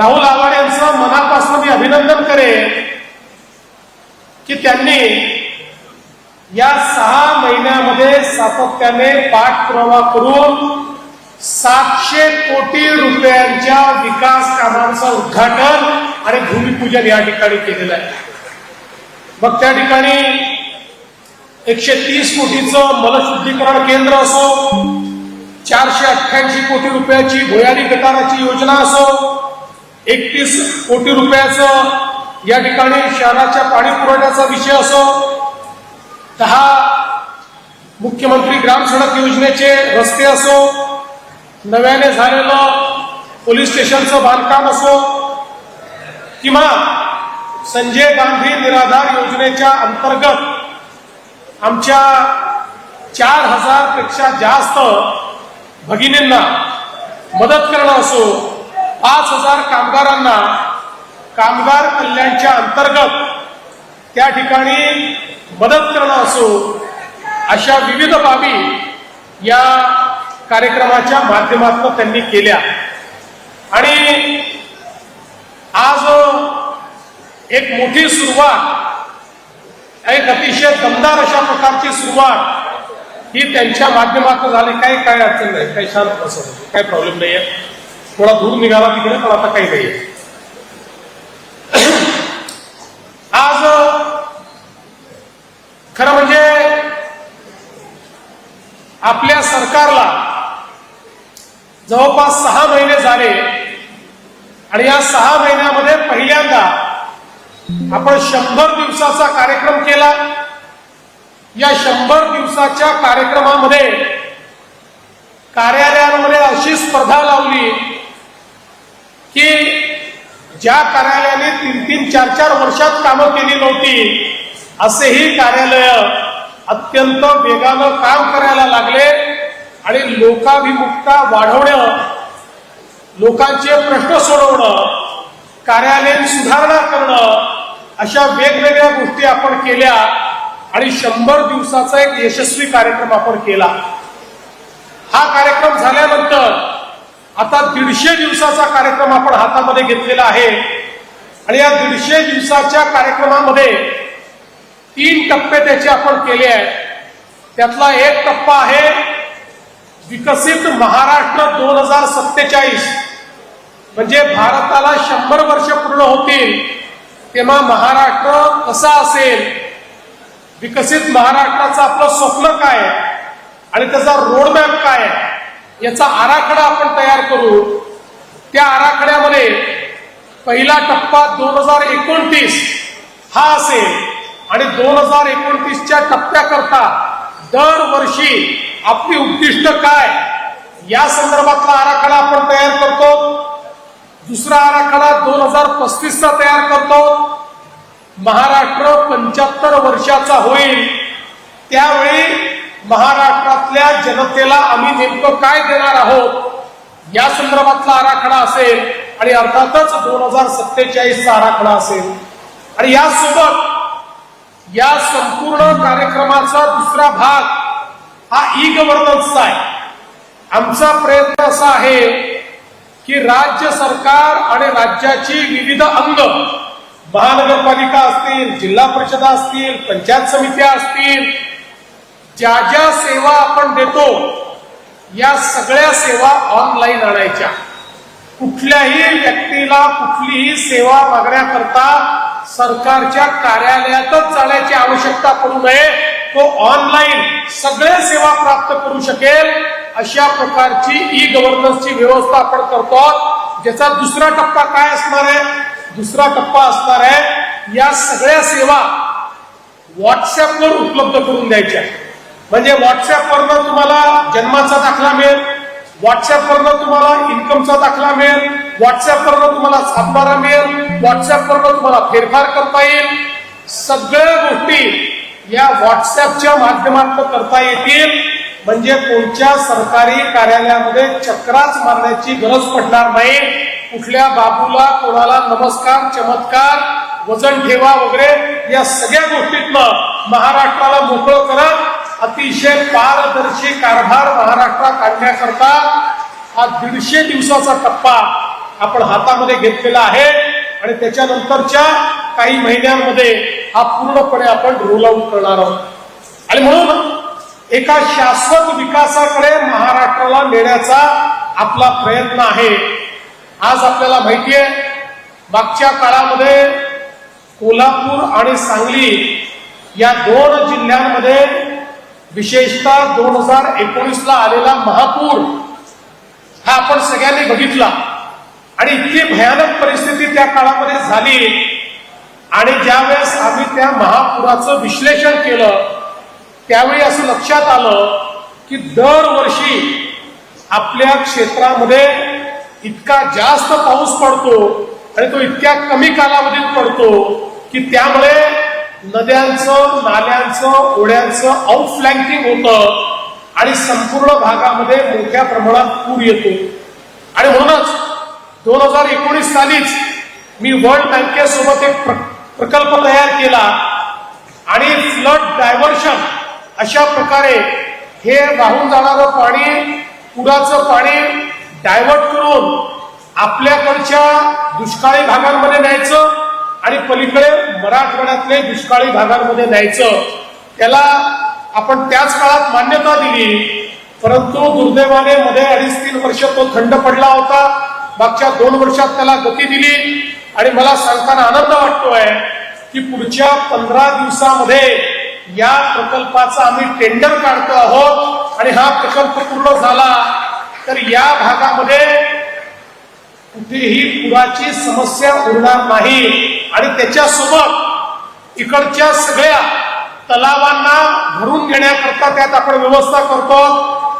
राहुल आव्हाड यांचं मनापासून मी अभिनंदन करेन की त्यांनी या सहा महिन्यामध्ये सातत्याने पाठपुरावा करून सातशे कोटी रुपयांच्या विकास कामांचं उद्घाटन आणि भूमिपूजन या ठिकाणी केलेलं आहे. मग त्या ठिकाणी एकशे तीस कोटीचं मलशुद्धीकरण केंद्र असो चारशे अठ्ठ्याऐंशी कोटी रुपयाची भुयारी गटाराची योजना असो एकतीस कोटी रुपयाचं या ठिकाणी शहराच्या पाणी पुरवठ्याचा विषय असो दहा मुख्यमंत्री ग्राम सडक योजनेचे रस्ते असो नव्याने झालेलं पोलीस स्टेशनचं बांधकाम असो किंवा संजय गांधी निराधार योजनेच्या अंतर्गत आमच्या चार हजारपेक्षा जास्त भगिनींना मदत करणं असो पाच हजार कामगारांना कामगार कल्याणच्या अंतर्गत त्या ठिकाणी मदत करणं असो अशा विविध बाबी या कार्यक्रमाच्या माध्यमातून त्यांनी केल्या. आणि आज एक मोठी सुरुवात एक अतिशय दमदार अशा प्रकारची सुरुवात ही त्यांच्या माध्यमातून झाली. काही काय अडचण नाही काही शांत बसत काही प्रॉब्लेम आहे थोडा दूर निघाला तिकडे पण आता काही नाही आज खरं म्हणजे आपल्या सरकारला जवळपास सहा महिने झाले आणि या सहा महिन्यामध्ये पहिल्यांदा आपण शंभर दिवसाचा कार्यक्रम केला. या शंभर दिवसाच्या कार्यक्रमामध्ये कार्यालयांमध्ये अशी स्पर्धा लावली की ज्या कार्यालयाने तीन तीन चार चार वर्षात कामं केली नव्हती असेही कार्यालय अत्यंत वेगानं काम करायला लागले आणि लोकाभिमुखता वाढवणं लोकांचे प्रश्न सोडवणं कार्यालयीन सुधारणा करणं अशा वेगवेगळ्या गोष्टी आपण केल्या आणि शंभर दिवसाचा एक यशस्वी कार्यक्रम आपण केला. हा कार्यक्रम झाल्यानंतर आता दीडशे दिवसाचा कार्यक्रम आपण हातामध्ये घेतलेला आहे. आणि या दीडशे दिवसाच्या कार्यक्रमामध्ये तीन टप्पे त्याचे आपण केले आहेत. त्यातला एक टप्पा आहे विकसित महाराष्ट्र दोन हजार सत्तेचाळीस. म्हणजे भारताला शंभर वर्ष पूर्ण होतील तेव्हा महाराष्ट्र कसा असेल? विकसित महाराष्ट्राचं आपलं स्वप्न काय आणि त्याचा रोडमॅप काय आहे? याचा आराखडा आपण तयार करू. त्या आराखड्यामध्ये पहिला टप्पा दोन हजार एकोणतीस हा असेल. आणि दोन हजार एकोणतीसच्या टप्प्याकरता दरवर्षी आपली उद्दिष्ट काय? या संदर्भातला आराखडा आपण तयार करतो. दुसरा आराखडा दोन हजार पस्तीसचा तयार करतो. महाराष्ट्र पंच्याहत्तर वर्षाचा होईल. त्यावेळी महाराष्ट्रातल्या जनतेला आम्ही नेमकं काय देणार आहोत? या संदर्भातला आराखडा असेल आणि अर्थातच दोन हजार सत्तेचाळीसचा आराखडा असेल. आणि यासोबत या संपूर्ण कार्यक्रमाचा दुसरा भाग हा ई गव्हर्नन्सचा आहे. आमचा प्रयत्न असा आहे की राज्य सरकार आणि राज्याची विविध अंग महानगरपालिका असतील जिल्हा परिषदा असतील पंचायत समित्या असतील ज्या ज्या सेवा आपण देतो या सगळ्या सेवा ऑनलाईन आणायच्या. कुठल्याही व्यक्तीला कुठलीही सेवा मागण्याकरता सरकारच्या कार्यालयातच जाण्याची आवश्यकता पडू नये. तो ऑनलाईन सगळ्या सेवा प्राप्त करू शकेल अशा प्रकारची ई गव्हर्नन्सची व्यवस्था आपण करतो. ज्याचा दुसरा टप्पा काय असणार आहे? दुसरा टप्पा असणार आहे या सगळ्या सेवा व्हॉट्सअपवर उपलब्ध करून द्यायच्या. म्हणजे व्हॉट्सअपवरनं तुम्हाला जन्माचा दाखला मिळेल. व्हॉट्सअपवरनं तुम्हाला इन्कमचा दाखला मिळेल. व्हॉट्सअपवरनं तुम्हाला सातबारा मिळेल. व्हॉट्सअपवरनं तुम्हाला फेरफार करता येईल. सगळ्या गोष्टी या व्हॉट्सअपच्या माध्यमातून करता येतील. म्हणजे कोणत्या सरकारी कार्यालयामध्ये चक्राच मारण्याची गरज पडणार नाही. कुठल्या बाबूला कोणाला नमस्कार चमत्कार वजन ठेवा वगैरे या सगळ्या गोष्टीतनं महाराष्ट्राला मोकळं करत अतिशय पारदर्शी कारभार महाराष्ट्रात आणण्याकरता हा दीडशे दिवसाचा टप्पा आपण हातामध्ये घेतलेला आहे. आणि त्याच्यानंतरच्या काही महिन्यांमध्ये हा पूर्णपणे आपण रोल आऊट करणार आहोत. आणि म्हणून एका शाश्वत विकासाकडे महाराष्ट्राला नेण्याचा आपला प्रयत्न आहे. आज आपल्याला माहिती आहे मागच्या काळामध्ये कोल्हापूर आणि सांगली या दोन जिल्ह्यांमध्ये विशेषतः दोन हजार एकोणीसला आलेला महापूर हा आपण सगळ्यांनी बघितला. आणि इतकी भयानक परिस्थिती त्या काळामध्ये झाली. आणि ज्यावेळेस आम्ही त्या महापुराचं विश्लेषण केलं त्यावेळी असं लक्षात आलं की दरवर्षी आपल्या क्षेत्रामध्ये इतका जास्त पाऊस पडतो आणि तो इतक्या कमी कालावधीत पडतो की त्यामुळे नद्यांचं नाल्यांचं ओढ्यांचं आउटफ्लँकिंग होतं आणि संपूर्ण भागामध्ये मोठ्या प्रमाणात पूर येतो. आणि म्हणूनच दोन हजार एकोणीस सालीच मी वर्ल्ड बँकेसोबत एक प्र- प्रकल्प तयार केला आणि फ्लड डायव्हर्शन अशा प्रकारे हे वाहून जाणारं पाणी पुराचं पाणी डायव्हर्ट करून आपल्याकडच्या दुष्काळी भागांमध्ये न्यायचं आणि पलीकडे मराठवाड्यातले दुष्काळी भागांमध्ये न्यायचं त्याला आपण त्याच काळात मान्यता दिली. परंतु दुर्दैवाने मध्ये अडीच तीन वर्ष तो थंड पडला होता. मागच्या दोन वर्षात त्याला गती दिली. आणि मला सांगताना आनंद वाटतोय की पुढच्या पंधरा दिवसामध्ये या प्रकल्पाचा आम्ही टेंडर काढतो आहोत. आणि हा प्रकल्प पूर्ण झाला. तर या भागामध्ये कुठेही पुराची समस्या उरणार नाही. आणि त्याच्यासोबत इकडच्या सगळ्या तलावांना भरून घेण्याकरता त्यात आपण व्यवस्था करतो.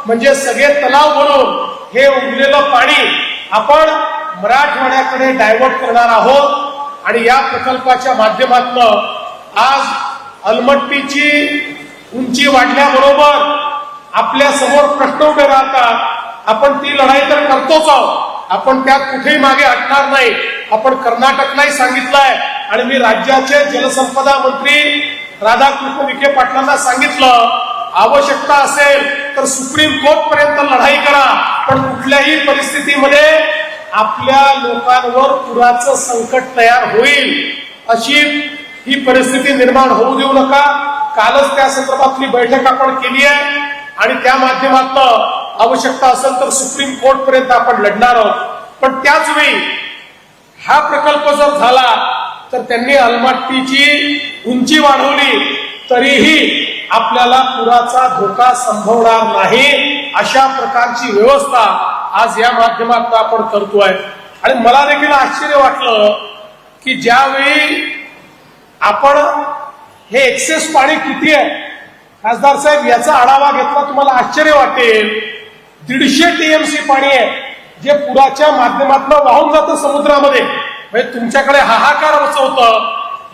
म्हणजे सगळे तलाव भरून हे उरलेलं पाणी आपण मराठवाड्याकडे डायव्हर्ट करणार आहोत. आणि या प्रकल्पाच्या माध्यमातून आज अलमट्टीची उंची वाढल्याबरोबर आपल्यासमोर प्रश्न उभे राहतात. आपण ती लढाई तर करतोच आहोत. आपण त्यात कुठेही मागे हटणार नाही. आपण कर्नाटकलाही सांगितलंय. आणि मी राज्याचे जलसंपदा मंत्री राधाकृष्ण विखे पाटलांना सांगितलं आवश्यकता असेल तर सुप्रीम कोर्ट पर्यंत लढाई करा. पण कुठल्याही परिस्थितीमध्ये आपल्या लोकांवर पुराचं संकट तयार होईल. अशी ही परिस्थिती निर्माण होऊ देऊ नका. कालच त्या संदर्भातली बैठक आपण केली आहे. आणि त्या माध्यमातून आवश्यकता असेल तर सुप्रीम कोर्ट पर्यंत आपण लढणार आहोत. पण त्याच वेळी हा प्रकल्प जर झाला तर त्यांनी अलमाट्टीची उंची वाढवली तरीही आपल्याला पुराचा धोका संभवणार नाही. अशा प्रकारची व्यवस्था आज या माध्यमातून आपण करतोय. आणि मला देखील आश्चर्य वाटलं की ज्यावेळी आपण हे एक्सेस पाणी किती आहे? खासदार साहेब याचा आढावा घेतला तुम्हाला आश्चर्य वाटेल. दीडशे टीएमसी पाणी आहे जे पुराच्या माध्यमातून वाहून जातं समुद्रामध्ये. म्हणजे तुमच्याकडे हाहाकार होतं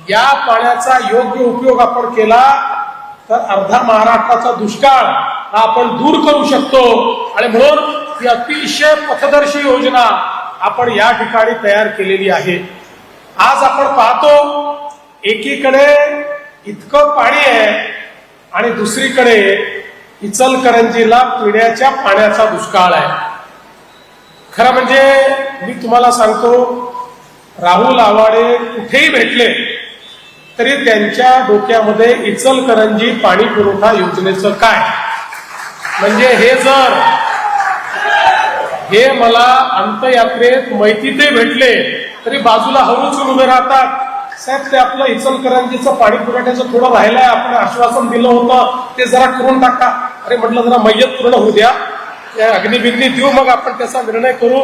या पाण्याचा योग्य उपयोग आपण केला तर अर्धा महाराष्ट्राचा दुष्काळ हा आपण दूर करू शकतो. आणि म्हणून ही अतिशय पथदर्शी योजना आपण या ठिकाणी तयार केलेली आहे. आज आपण पाहतो एकीकडे इतकं पाणी आहे आणि दुसरीकडे इचलकरंजीला पिण्याच्या पाण्याचा दुष्काळ आहे. खरं म्हणजे मी तुम्हाला सांगतो राहुल आवाडे कुठेही भेटले तरी त्यांच्या डोक्यामध्ये इचलकरंजी पाणी पुरवठा योजनेचं काय? म्हणजे हे जर हे मला अंतयात्रेत मैतीते भेटले तरी बाजूला हळूच उभे राहतात. साहेब ते आपलं इचलकरंजीचं पाणी पुरवठ्याचं थोडं राहिलंय आपण आश्वासन दिलं होतं ते जरा करून टाका. अरे म्हटलं जरा मय्यत पूर्ण होऊ द्या. त्या अग्निबिग्नी देऊ मग आपण त्याचा निर्णय करू.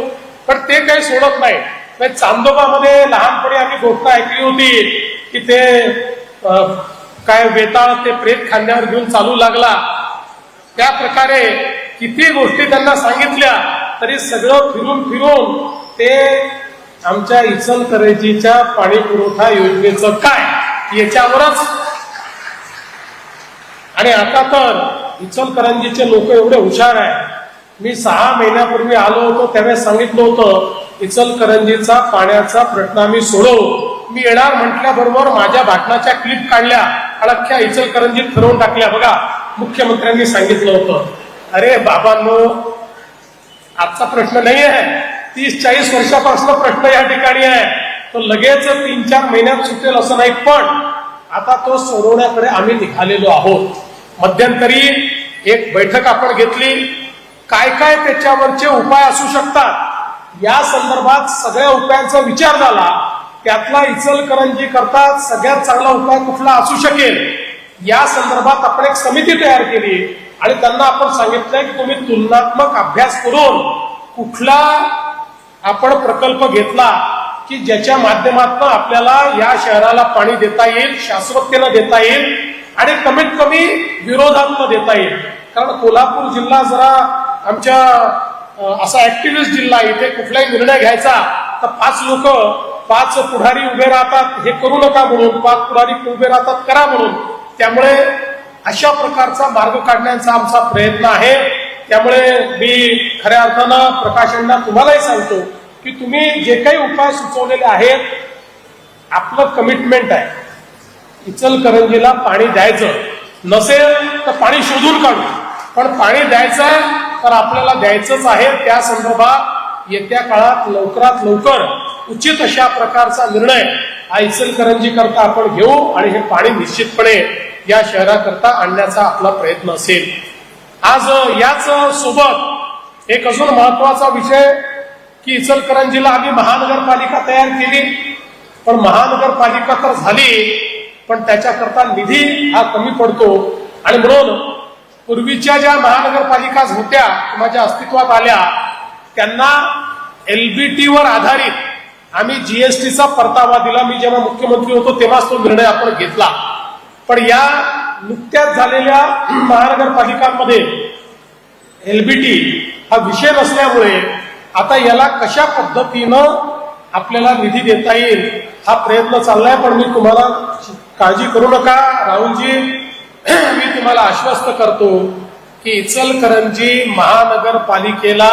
पण ते काही सोडत नाही. म्हणजे चांदोबामध्ये लहानपणी आम्ही गोष्ट ऐकली होती की ते काय वेताळ ते प्रेत खांद्यावर घेऊन चालू लागला. त्या प्रकारे किती गोष्टी त्यांना सांगितल्या तरी सगळं फिरून फिरून ते आमच्या इचलकरंजीच्या पाणी पुरवठा योजनेचं काय याच्यावरच. आणि आता तर इचलकरंजीचे लोक एवढे हुशार आहे मी सहा महिन्यापूर्वी आलो होतो त्यावेळेस सांगितलं होतं इचलकरंजीचा पाण्याचा प्रश्न आम्ही सोडवू. मी येणार म्हटल्याबरोबर माझ्या भाषणाच्या क्लिप काढल्या अडख्या इचलकरंजीत फिरवून टाकल्या. बघा मुख्यमंत्र्यांनी सांगितलं होतं. अरे बाबांनो आजचा प्रश्न नाही आहे. तीस चाळीस वर्षापासून प्रश्न या ठिकाणी आहे. तो लगेच तीन चार महिन्यात सुटेल असं नाही पण आता तो सोडवण्याकडे आम्ही निघालेलो आहोत. मध्यंतरी एक बैठक आपण घेतली. काय काय त्याच्यावरचे उपाय असू शकतात? या संदर्भात सगळ्या उपायांचा विचार झाला. त्यातला इचलकरंजी करता सगळ्यात चांगला उपाय कुठला असू शकेल? या संदर्भात आपण एक समिती तयार केली आणि त्यांना आपण सांगितलंय की तुम्ही तुलनात्मक अभ्यास करून कुठला आपण प्रकल्प घेतला की ज्याच्या माध्यमातून आपल्याला या शहराला पाणी देता येईल शाश्वततेनं देता येईल आणि कमीत कमी विरोधांना देता येईल. कारण कोल्हापूर जिल्हा जरा आमच्या असा ऍक्टिव्हिस्ट जिल्हा आहे. इथे कुठलाही निर्णय घ्यायचा तर पाच लोक पाच पुढारी उभे राहतात हे करू नका म्हणून पाच पुढारी उभे राहतात करा म्हणून. त्यामुळे अशा प्रकारचा मार्ग काढण्याचा आमचा प्रयत्न आहे. त्यामुळे मी खऱ्या अर्थानं प्रकाशांना तुम्हालाही सांगतो की तुम्ही जे काही उपाय सुचवलेले आहेत आपलं कमिटमेंट आहे. इचलकरंजीला पाणी द्यायचं. नसेल तर पाणी शोधून काढू. पण पाणी द्यायचं आहे तर आपल्याला द्यायचंच आहे. त्या संदर्भात येत्या काळात लवकरात लवकर उचित अशा प्रकारचा निर्णय हा इचलकरंजी करता आपण घेऊ आणि हे पाणी निश्चितपणे या शहराकरता आणण्याचा आपला प्रयत्न असेल. आज याच सोबत एक अजून महत्त्वाचा विषय की इचलकरंजीला आम्ही महानगरपालिका तयार केली. पण महानगरपालिका तर झाली. पण त्याच्याकरता निधी हा कमी पडतो. आणि म्हणून पूर्वीच्या ज्या महानगरपालिका होत्या किंवा ज्या अस्तित्वात आल्या त्यांना एलबीटीवर आधारित आम्ही जीएसटीचा परतावा दिला. मी जेव्हा मुख्यमंत्री होतो तेव्हाच तो निर्णय आपण घेतला. पण या नुकत्याच झालेल्या महानगरपालिकांमध्ये एलबीटी हा विषय नसल्यामुळे आता याला कशा पद्धतीनं आपल्याला निधी देता येईल हा प्रयत्न चाललाय पण मी तुम्हाला काळजी करू नका. राहुलजी मी तुम्हाला आश्वस्त करतो की इचलकरंजी महानगरपालिकेला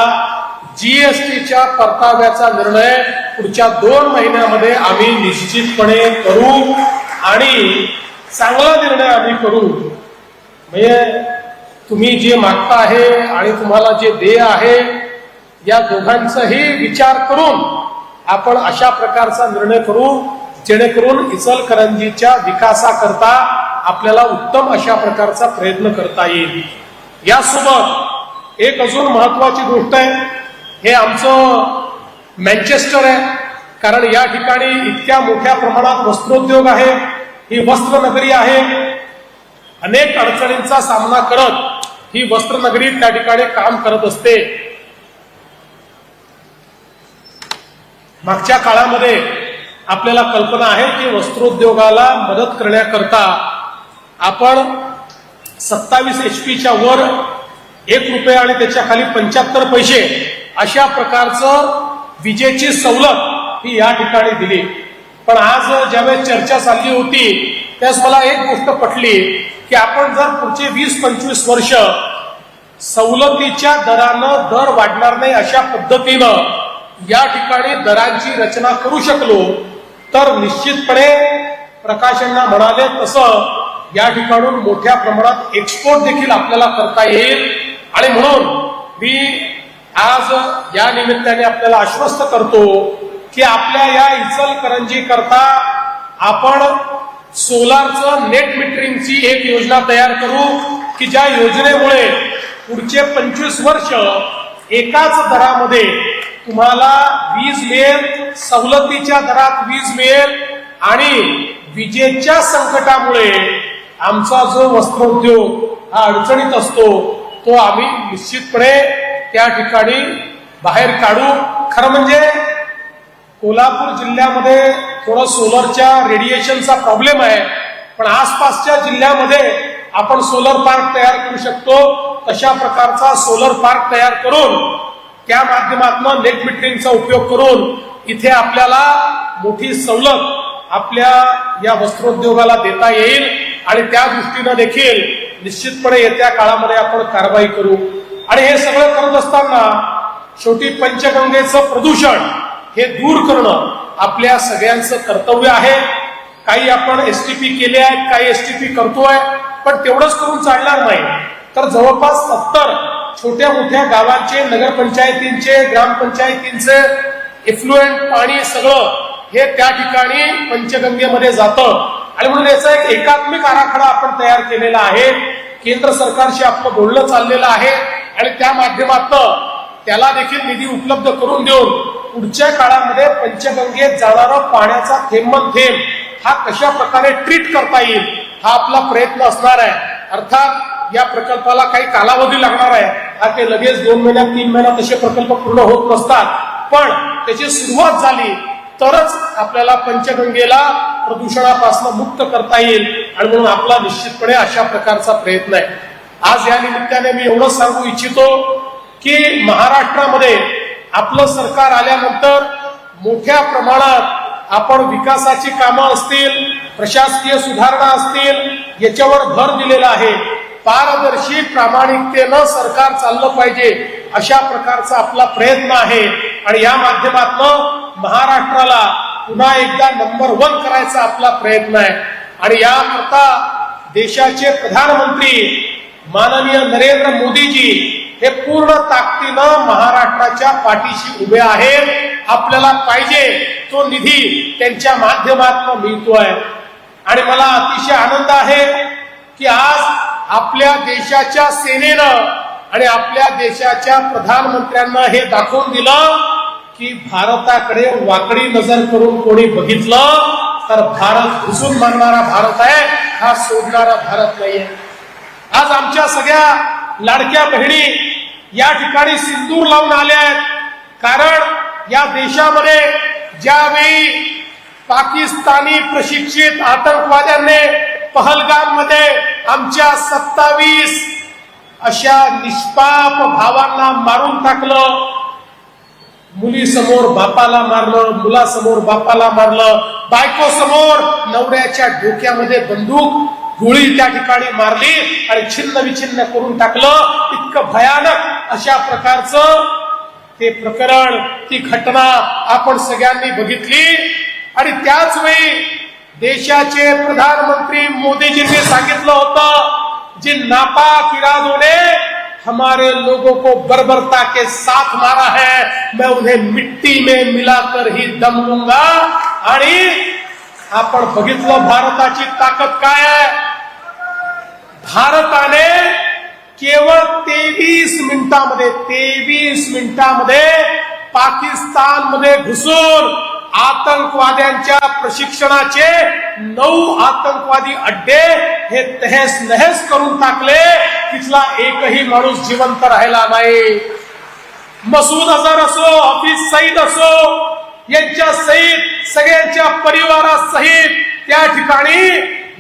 जीएसटीच्या परताव्याचा निर्णय पुढच्या दोन महिन्यामध्ये आम्ही निश्चितपणे करू आणि चांगला निर्णय आम्ही करू. म्हणजे तुम्ही जे मागता आहे आणि तुम्हाला जे देय आहे या दोघांचाही विचार करून आपण अशा प्रकारचा निर्णय करू जेणेकरून इचलकरंजीच्या विकासाकरता आपल्याला उत्तम अशा प्रकारचा प्रयत्न करता येईल. यासोबत एक अजून महत्वाची गोष्ट आहे हे आमचं मँचेस्टर आहे कारण या ठिकाणी इतक्या मोठ्या प्रमाणात वस्त्रोद्योग आहे ही वस्त्रनगरी आहे. अनेक अडचणींचा सामना करत ही वस्त्रनगरी त्या ठिकाणी काम करत असते. मागच्या काळामध्ये आपल्याला कल्पना आहे की वस्त्रोद्योगाला मदत करण्याकरता आपण सत्तावीस एच पीच्या वर एक रुपये आणि त्याच्याखाली पंच्याहत्तर पैसे अशा प्रकारचं विजेची सवलत ही या ठिकाणी दिली. पण आज ज्यावेळेस चर्चा चालली होती त्यास मला एक गोष्ट पटली की आपण जर पुढचे वीस पंचवीस वर्ष सवलतीच्या दरानं दर वाढणार नाही अशा पद्धतीनं या ठिकाणी दरांची रचना करू शकलो तर निश्चितपणे प्रकाशांना म्हणाले तसं या ठिकाणून मोठ्या प्रमाणात एक्सपोर्ट देखील आपल्याला करता येईल. आणि म्हणून मी आज या निमित्ताने आपल्याला आश्वस्त करतो की आपल्या या इचलकरंजी करता आपण सोलारचं नेट मीटरिंगची एक योजना तयार करू की ज्या योजनेमुळे पुढचे पंचवीस वर्ष एकाच दरामध्ये तुम्हाला वीज मिळेल सवलतीच्या दरात वीज मिळेल आणि विजेच्या संकटामुळे आमचा जो वस्त्रोद्योग हा अडचणीत असतो तो आम्ही निश्चितपणे त्या ठिकाणी बाहेर काढू. खरं म्हणजे कोल्हापूर जिल्ह्यामध्ये थोडं सोलरच्या रेडिएशनचा प्रॉब्लेम आहे पण आसपासच्या जिल्ह्यामध्ये आपण सोलर पार्क तयार करू शकतो. तशा प्रकारचा सोलर पार्क तयार करून त्या माध्यमातून नेट मिटरिंगचा उपयोग करून इथे आपल्याला मोठी सवलत आपल्या या वस्त्रोद्योगाला देता येईल आणि त्या दृष्टीनं देखील निश्चितपणे येत्या काळामध्ये आपण कारवाई करू. आणि हे सगळं करत असताना शेवटी पंचगंगेचं प्रदूषण हे दूर करणं आपल्या सगळ्यांचं कर्तव्य आहे. काही आपण एसटीपी केले आहेत काही एसटीपी करतोय पण तेवढंच करून चालणार नाही. तर जवळपास सत्तर छोट्या मोठ्या गावांचे नगरपंचायतींचे ग्रामपंचायतींचे इफ्लुएंट पाणी सगळं हे त्या ठिकाणी पंचगंगेमध्ये जातं. आणि म्हणून याचा एक एकात्मिक आराखडा आपण तयार केलेला आहे. केंद्र सरकारशी आपलं बोलणं चाललेलं आहे. आणि त्या माध्यमातनं त्याला देखील निधी उपलब्ध करून देऊन पुढच्या काळामध्ये पंचगंगेत जाणारा पाण्याचा थेंबन थेंब हा कशा प्रकारे ट्रीट करता येईल हा आपला प्रयत्न असणार आहे. अर्थात या प्रकल्पाला काही कालावधी लागणार आहे. हा ते लगेच दोन महिन्यात तीन महिन्यात तसे प्रकल्प पूर्ण होत नसतात. पण त्याची सुरुवात झाली तरच आपल्याला पंचगंगेला प्रदूषणापासून मुक्त करता येईल आणि म्हणून आपला निश्चितपणे अशा प्रकारचा प्रयत्न आहे. आज या निमित्ताने मी एवढंच सांगू इच्छितो की महाराष्ट्रामध्ये आपलं सरकार आल्यानंतर मोठ्या प्रमाणात आपण विकासाची कामं असतील प्रशासकीय सुधारणा असतील याच्यावर भर दिलेला आहे. पारदर्शी प्रामाणिकतेनं सरकार चाललं पाहिजे अशा प्रकारचा आपला प्रयत्न आहे. आणि या माध्यमातून महाराष्ट्राला पुन्हा एकदा नंबर वन करायचा आपला प्रयत्न आहे. आणि याकरता देशाचे प्रधानमंत्री माननीय नरेंद्र मोदीजी हे पूर्ण ताकदीनं महाराष्ट्राच्या पाठीशी उभे आहेत. आपल्याला पाहिजे तो निधी त्यांच्या माध्यमातून मिळतोय. आणि मला अतिशय आनंद आहे की आज आपल्या देशाच्या सेनेनं आणि आपल्या देशाच्या प्रधानमंत्र्यांना हे दाखवून दिलं की भारताकडे वाकडी नजर करून कोणी बघितलं तर भारत घुसून मारणारा भारत आहे हा सोडणारा भारत नाहीये. आज आमच्या सगळ्या लाडक्या बहिणी या ठिकाणी सिंदूर लावून आल्या आहेत. कारण या देशामध्ये ज्यावेळी पाकिस्तानी प्रशिक्षित आतंकवाद्यांनी पहलगाममध्ये आमच्या सत्तावीस अशा निष्पाप भावांना मारून टाकलं. मुलीसमोर बापाला मारलं मुलासमोर बापाला मारलं बायको समोर नवऱ्याच्या डोक्यामध्ये बंदूक गोळी त्या ठिकाणी मारली आणि छिन्न विछिन्न करून टाकलं. इतकं भयानक अशा प्रकारचं ते प्रकरण ती घटना आपण सगळ्यांनी बघितली. आणि त्याच वेळी देशाचे प्रधानमंत्री मोदीजींनी सांगितलं होतं जी नापाक इरादोने हमारे लोगों को बर्बरता के साथ मारा है मैं उन्हें मिट्टी में मिलाकर ही दम लूंगा आणि आपण बघितलं भारताची ताकद काय आहे? भारताने केवळ तेवीस मिनिटामध्ये तेवीस मिनिटामध्ये पाकिस्तानमध्ये घुसून आतंकवाद्यांच्या प्रशिक्षणाचे नऊ आतंकवादी अड्डे हे तहेस नहेस करून टाकले. तिथला एकही माणूस जिवंत राहिला नाही. मसूद अझर असो हफीज सईद असो यांच्या सहित सगळ्यांच्या परिवारासहित त्या ठिकाणी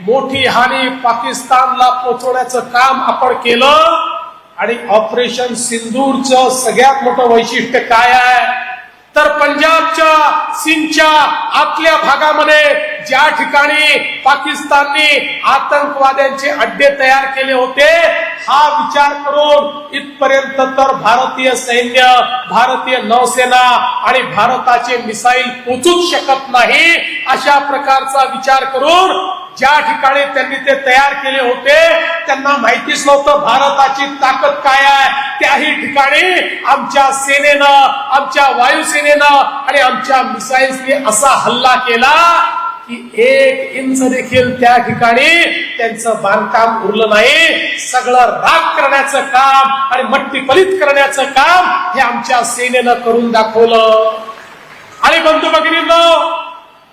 मोठी हानी पाकिस्तानला पोचवण्याचं काम आपण केलं. आणि ऑपरेशन सिंदूरचं सगळ्यात मोठं वैशिष्ट्य काय आहे? तर पंजाबच्या सिंधच्या आतल्या भागामध्ये ज्या ठिकाणी पाकिस्ताननी आतंकवाद्यांचे अड्डे तयार केले होते हा विचार करून इथपर्यंत तर भारतीय सैन्य भारतीय नौसेना आणि भारताचे मिसाईल पोचूच शकत नाही अशा प्रकारचा विचार करून ज्या ठिकाणी त्यांनी ते तयार केले होते त्यांना माहितीच नव्हतं भारताची ताकद काय आहे. त्याही ठिकाणी आमच्या सेनेनं आमच्या वायुसेनेनं आणि आमच्या मिसाईल्सने असा हल्ला केला की एक इंच देखील त्या ठिकाणी त्यांचं बांधकाम उरलं नाही. सगळं राग करण्याचं काम आणि मट्टी पलित करण्याचं काम हे आमच्या सेनेनं करून दाखवलं. आणि बंधू भगिनींनो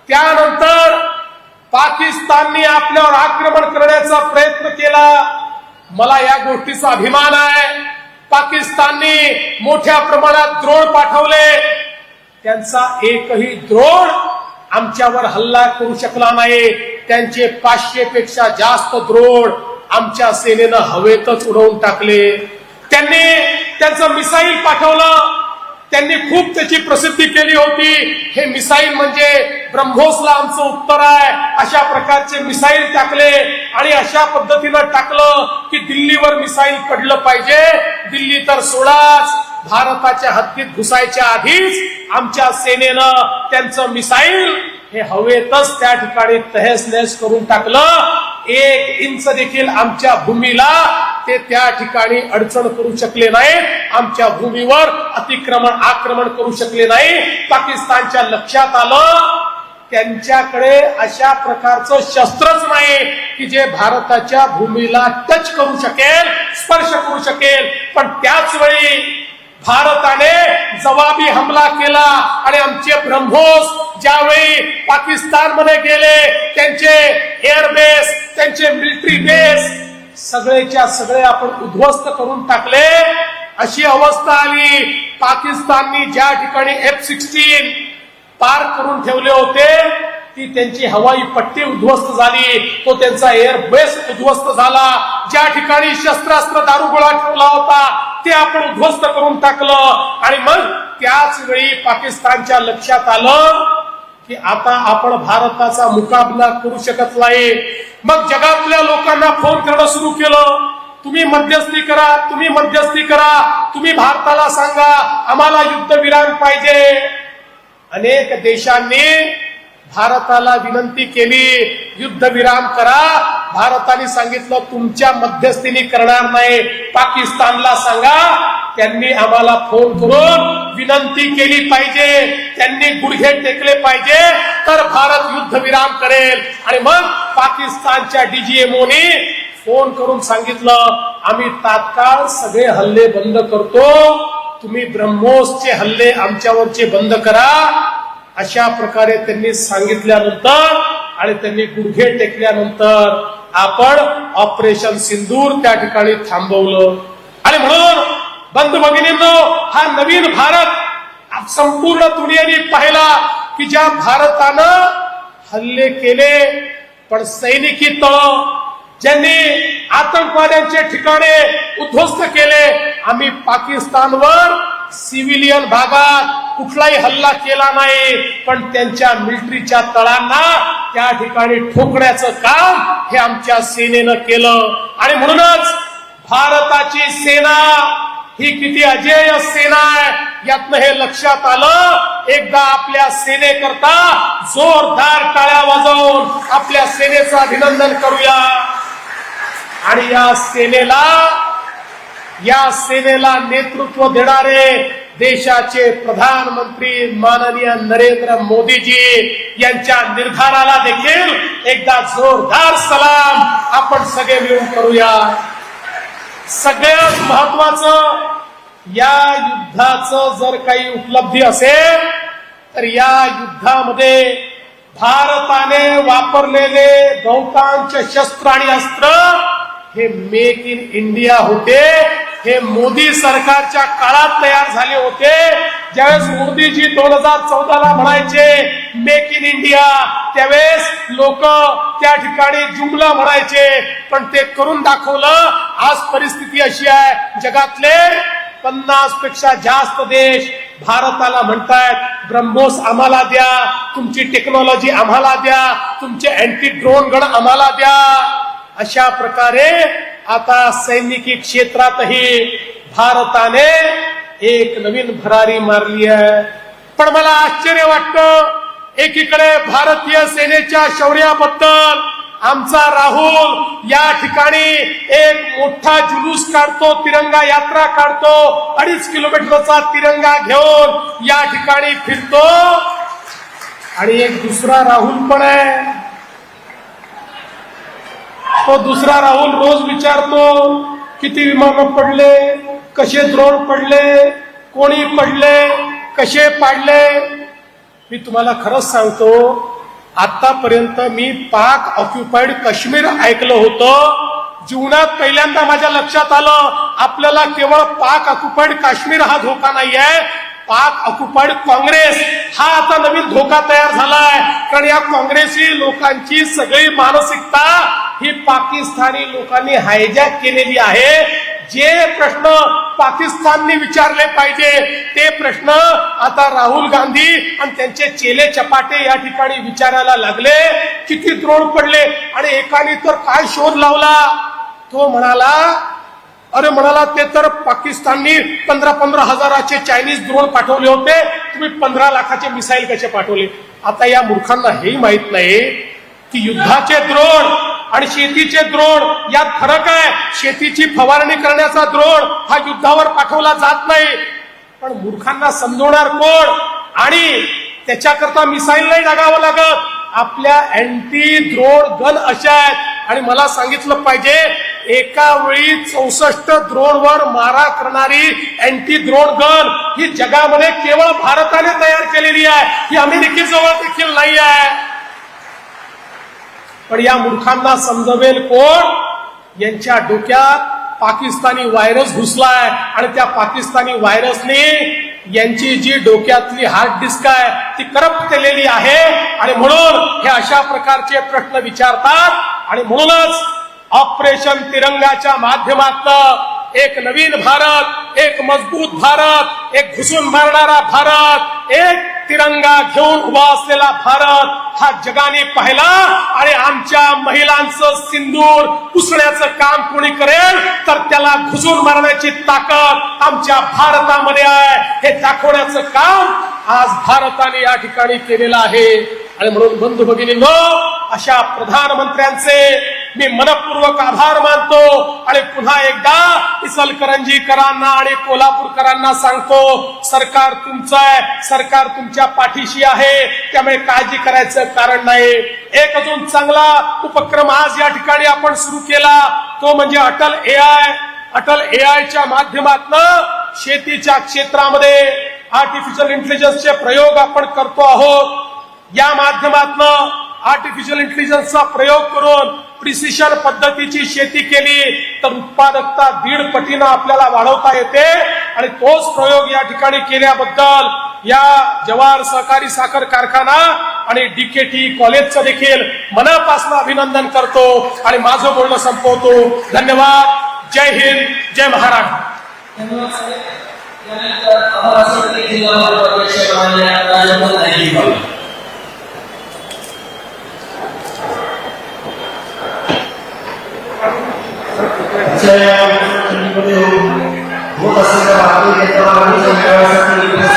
त्यानंतर पाकिस्ताननी आपल्यावर आक्रमण करण्याचा प्रयत्न केला. मला या गोष्टीचा अभिमान आहे. पाकिस्ताननी मोठ्या प्रमाणात द्रोण पाठवले. त्यांचा एकही द्रोण आमच्यावर हल्ला करू शकला नाही. त्यांचे पाचशे पेक्षा जास्त द्रोण आमच्या सेनेनं हवेतच उडवून टाकले. त्यांनी त्यांचं मिसाईल पाठवलं. त्यांनी खूप त्याची प्रसिद्धी केली होती. हे मिसाईल म्हणजे ब्रह्मोसला आमचं उत्तर आहे. अशा प्रकारचे मिसाईल टाकले आणि अशा पद्धतीनं टाकलं की दिल्लीवर मिसाईल पडलं पाहिजे. दिल्ली तर सोडाच. भारताच्या हद्दीत घुसायच्या आधीच आमच्या सेनेनं त्यांचं मिसाईल हे हवेतच त्या ठिकाणी तहस नहस करून टाकलं. एक इंच देखील आमच्या भूमीला ते त्या ठिकाणी अडचण करू शकले नाही. आमच्या भूमीवर अतिक्रमण आक्रमण करू शकले नाही. पाकिस्तानच्या लक्षात आलं त्यांच्याकडे अशा प्रकारचं शस्त्रच नाही की जे भारताच्या भूमीला टच करू शकेल स्पर्श करू शकेल. पण त्याच वेळी भारताने जवाबी हमला केला. आणि आमचे ब्रह्मोस ज्यावेळी पाकिस्तानमध्ये गेले त्यांचे एअरबेस त्यांचे मिलिटरी बेस सगळेच्या सगळे आपण उद्ध्वस्त करून टाकले. अशी अवस्था आली. पाकिस्ताननी ज्या ठिकाणी एफ सिक्स्टीन पार करून ठेवले होते ती त्यांची हवाई पट्टी उद्ध्वस्त झाली. तो त्यांचा एअर बेस उद्ध्वस्त झाला. ज्या ठिकाणी शस्त्रास्त्र दारुगोळा ठेवला होता ते आपण उद्ध्वस्त करून टाकलं. आणि मग त्याच वेळी पाकिस्तानच्या लक्षात आलं की आता आपण भारताचा मुकाबला करू शकत नाही. मग जगातल्या लोकांना फोन करणं सुरू केलं. तुम्ही मध्यस्थी करा तुम्ही मध्यस्थी करा तुम्ही भारताला सांगा आम्हाला युद्धविराम पाहिजे. अनेक देशांनी भारताला विनंती केली युद्धविराम करा. भारताने सांगितलं तुमच्या मध्यस्थीने करणार नाही. पाकिस्तानला सांगा. त्यांनी आम्हाला फोन करून विनंती केली पाहिजे. त्यांनी गुडघे टेकले पाहिजे. तर भारत युद्धविराम करेल. आणि मग पाकिस्तानच्या डीजीएमओने फोन करून सांगितलं आम्ही तात्काळ सगळे हल्ले बंद करतो. तुम्ही ब्रह्मोसचे हल्ले आमच्यावरचे बंद करा. अशा प्रकारे त्यांनी सांगितल्यानंतर आणि त्यांनी गुडघे टेकल्यानंतर आपण ऑपरेशन सिंदूर त्या ठिकाणी थांबवलं. आणि म्हणून बंधू भगिनींनो हा नवीन भारत संपूर्ण दुनियेने पाहिला की ज्या भारतानं हल्ले केले पण सैनिकी तळ ज्यांनी आतंकवाद्यांचे ठिकाणे उद्ध्वस्त केले आम्ही पाकिस्तानवर सिव्हिलियन भागात कुठलाही हल्ला केला नाही पण त्यांच्या मिलिटरीच्या तळांना त्या ठिकाणी ठोकण्याचं काम हे आमच्या सेनेनं केलं. आणि म्हणूनच भारताची सेना ही किती अजेय सेना आहे यातनं हे लक्षात आलं एकदा आपल्या सेनेकरता जोरदार टाळ्या वाजवून आपल्या सेनेचं अभिनंदन करूया. आणि या सेनेला या सेनेला नेतृत्व देणारे देशाचे प्रधानमंत्री माननीय नरेंद्र मोदीजी यांच्या निर्धाराला देखील एकदा जोरदार सलाम आपण सगळे मिळून करूया. सगळ्यात महत्वाचं या युद्धाचं जर काही उपलब्धी असेल तर या युद्धामध्ये भारताने वापरलेले बहुतांश शस्त्र आणि अस्त्र हे मेक इन इंडिया होते हे मोदी सरकारच्या काळात तयार झाले होते. ज्यावेळेस मोदीजी दोन हजार चौदाला म्हणायचे मेक इन इंडिया त्यावेळेस लोक त्या ठिकाणी जुमला म्हणायचे. पण ते करून दाखवलं आज परिस्थिती अशी आहे जगातले पन्नासपेक्षा जास्त देश भारताला म्हणतायत ब्रह्मोस आम्हाला द्या तुमची टेक्नॉलॉजी आम्हाला द्या तुमचे अँटी ड्रोन गण आम्हाला द्या. अशा प्रकारे आता सैनिकी क्षेत्रातही भारताने एक नवीन भरारी मारली आहे. पण मला आश्चर्य वाटतं एकीकडे भारतीय सेनेच्या शौर्याबद्दल आमचा राहुल या ठिकाणी एक मोठा जुलूस काढतो तिरंगा यात्रा काढतो अडीच किलोमीटरचा तिरंगा घेऊन या ठिकाणी फिरतो. आणि एक दुसरा राहुल पण आहे. तो दुसरा राहुल रोज विचारतो किती विमान पडले कसे द्रोण पडले कोणी पडले कसे पाडले? मी तुम्हाला खरंच सांगतो आतापर्यंत मी पाक ऑक्युपाईड काश्मीर ऐकलं होतं. जीवनात पहिल्यांदा माझ्या लक्षात आलं आपल्याला केवळ पाक ऑक्युपाईड काश्मीर हा धोका नाही आहे पाक ऑक्युपाईड काँग्रेस हा आता नवीन धोका तयार झालाय. कारण या काँग्रेसी लोकांची सगळी मानसिकता ही पाकिस्तानी लोकांनी हायजॅक केलेली आहे. जे प्रश्न पाकिस्तानने विचारले पाहिजे ते प्रश्न आता राहुल गांधी आणि त्यांचे चेले चपाटे या ठिकाणी विचारायला लागले. किती द्रोण पडले आणि एकाने तर काय शोध लावला? तो म्हणाला अरे म्हणाला ते तर पाकिस्ताननी पंधरा पंधरा हजाराचे चायनीज ड्रोन पाठवले होते. तुम्ही पंधरा लाखाचे मिसाईल कसे पाठवले? आता या मूर्खांना हेही माहीत नाही की युद्धाचे द्रोण आणि शेतीचे द्रोण यात फरक आहे. शेतीची फवारणी करण्याचा द्रोण हा युद्धावर पाठवला जात नाही. पण मूर्खांना समजवणार कोण? आणि त्याच्याकरता मिसाईल नाही लागावं लागत. आपल्या अँटी द्रोण गन अशा आहेत. आणि मला सांगितलं पाहिजे एका वेळी चौसष्ट द्रोणवर मारा करणारी अँटी द्रोण गन ही जगामध्ये केवळ भारताने तयार केलेली आहे. ही अमेरिकेजवळ देखील नाही आहे. पण या मूर्खांना समजवेल कोण? यांच्या डोक्यात पाकिस्तानी व्हायरस घुसलाय आणि त्या पाकिस्तानी व्हायरसने यांची जी डोक्यातली हार्ड डिस्क आहे ती करप्ट केलेली आहे. आणि म्हणून हे अशा प्रकारचे प्रश्न विचारतात. आणि म्हणूनच ऑपरेशन तिरंगाच्या माध्यमातलं एक नवीन भारत एक मजबूत भारत एक घुसून मारणारा भारत एक तिरंगा घेऊन उभा असलेला भारत हा जगाने पाहिला आणि आमच्या महिलांचं सिंदूर पुसण्याचं काम कोणी करेल तर त्याला घुसून मारण्याची ताकद आमच्या भारतामध्ये आहे. हे दाखवण्याचं काम आज भारताने या ठिकाणी केलेलं आहे. आणि म्हणून बंधू भगिनी अशा प्रधानमंत्र्यांचे मी मनपूर्वक आभार मानतो आणि पुन्हा एकदा इचलकरंजीकरांना आणि कोल्हापूरकरांना सांगतो सरकार तुमचं आहे सरकार तुमच्या पाठीशी आहे त्यामुळे काळजी करायचं कारण नाही. एक अजून चांगला उपक्रम आज या ठिकाणी आपण सुरू केला तो म्हणजे Atal A I. Atal A आयच्या माध्यमातून शेतीच्या क्षेत्रामध्ये आर्टिफिशियल इंटेलिजन्सचे प्रयोग आपण करतो आहोत. या माध्यमातून आर्टिफिशियल इंटेलिजन्सचा प्रयोग करून प्रिसिशन पद्धतीची शेती केली तर उत्पादकता दीड पटीनं आपल्याला वाढवता येते. आणि तोच प्रयोग या ठिकाणी केल्याबद्दल या जवाहर सहकारी साखर कारखाना आणि डीकेटी कॉलेजचं देखील मनापासून अभिनंदन करतो. आणि माझं बोलणं संपवतो. धन्यवाद. जय हिंद. जय महाराष्ट्र. आजच्या या होत असलेल्या भारतीय जनता पार्टीच्या मेळाव्यासाठी